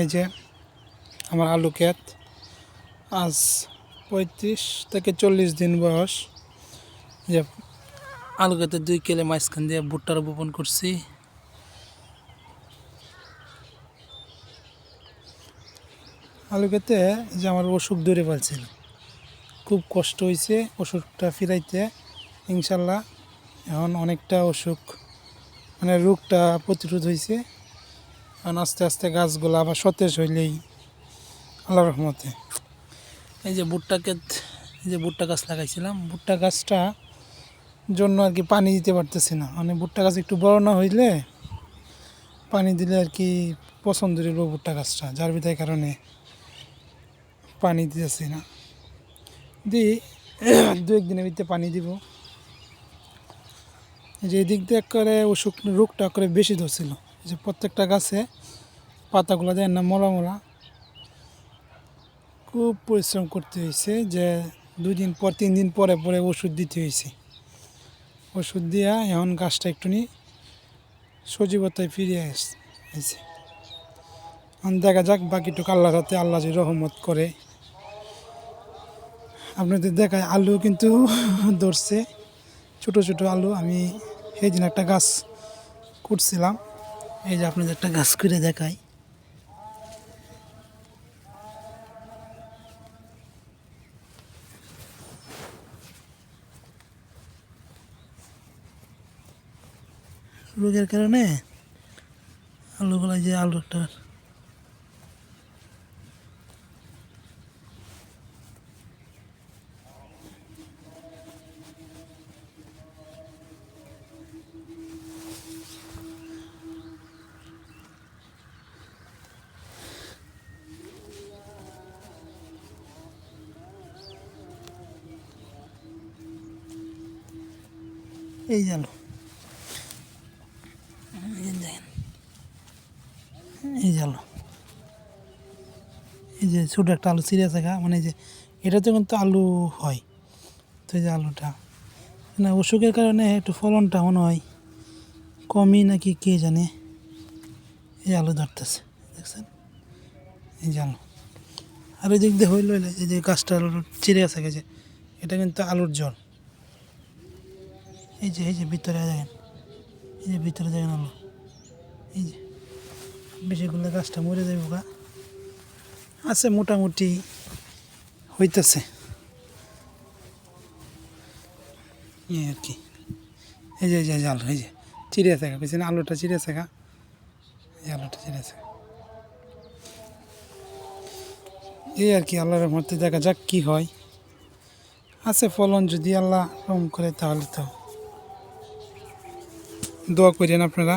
এই যে আমার আলু ক্ষেত। আজ পঁয়ত্রিশ থেকে চল্লিশ দিন বয়স। যে আলু ক্ষেতে দুই কেলে মাঝখান দিয়ে ভুট্টা রোপণ করছি। আলু ক্ষেতে যে আমার অসুখ ধরে পারছিল খুব কষ্ট হয়েছে ওষুধটা ফিরাইতে, ইনশাল্লাহ। এখন অনেকটা অসুখ মানে রোগটা প্রতিরোধ হয়েছে এখন আস্তে আস্তে গাছগুলো আবার সতেজ হইলেই আল্লাহ রহমতে। এই যে ভুট্টা ক্ষেত, এই যে ভুট্টা গাছ লাগাইছিলাম, ভুট্টা গাছটা জন্য আর কি পানি দিতে পারতেছি না। মানে ভুট্টা গাছ একটু বড় না হইলে পানি দিলে আর কি পছন্দ হইল ভুট্টা গাছটা, যার বিদায় কারণে পানি দিতেছি না। দি দু একদিনের ভিতরে পানি দিব। যে দিক দিয়ে করে অসুখ রোগটা করে বেশি ধরছিল। যে প্রত্যেকটা গাছে পাতাগুলো দেয় না, মলা মলা। খুব পরিশ্রম করতে হয়েছে যে দুই দিন পর, তিন দিন পরে পরে ওষুধ দিতে হয়েছে। ওষুধ দিয়া এখন গাছটা একটুনি সজীবতায় ফিরে আসছে এখন দেখা যাক, বাকিটুকু আল্লাহর হাতে আল্লাহ রহমত করে। আপনাদের দেখায় আলু কিন্তু ধরছে। ছোট ছোট আলু আমি সেই দিন একটা গাছ করছিলাম। এই যে আপনাদের একটা গাছ করে দেখাই। রোগের কারণে আলুগুলো যে আলু এই যে আলু এই যে দেখেন। এই যে আলু। এই যে ছোটো একটা আলু চিড়ে থাকা মানে এই যে এটাতে কিন্তু আলু হয়। তো এই যে আলুটা, না অসুখের কারণে একটু ফলনটা মনে হয় কমই নাকি কে জানে। এই আলু ধরতেছে, দেখছেন? এই যে আলু। আর ওই দিক দিয়ে হইল এই যে গাছটা চিড়ে আছে গেছে এটা কিন্তু আলুর জল এই যে এই যে ভিতরে দেখেন। এই যে ভিতরে দেখেন আলু এই যে, বেশি বেশিগুলো গাছটা মরে যাবে গা। আছে মোটামুটি হইতেছে। এই আর কি। এই যে এই যে আলু, এই যে, চিড়িয়া থাকা পেছনে আলুটা চিড়িয়া থাকা এই আলোটা চিড়িয়া থাকা এই আর কি, আল্লাহর মধ্যে দেখা যাক কি হয়। আছে ফলন যদি আল্লাহ রম করে, তাহলে তো দোয়া করেন আপনারা।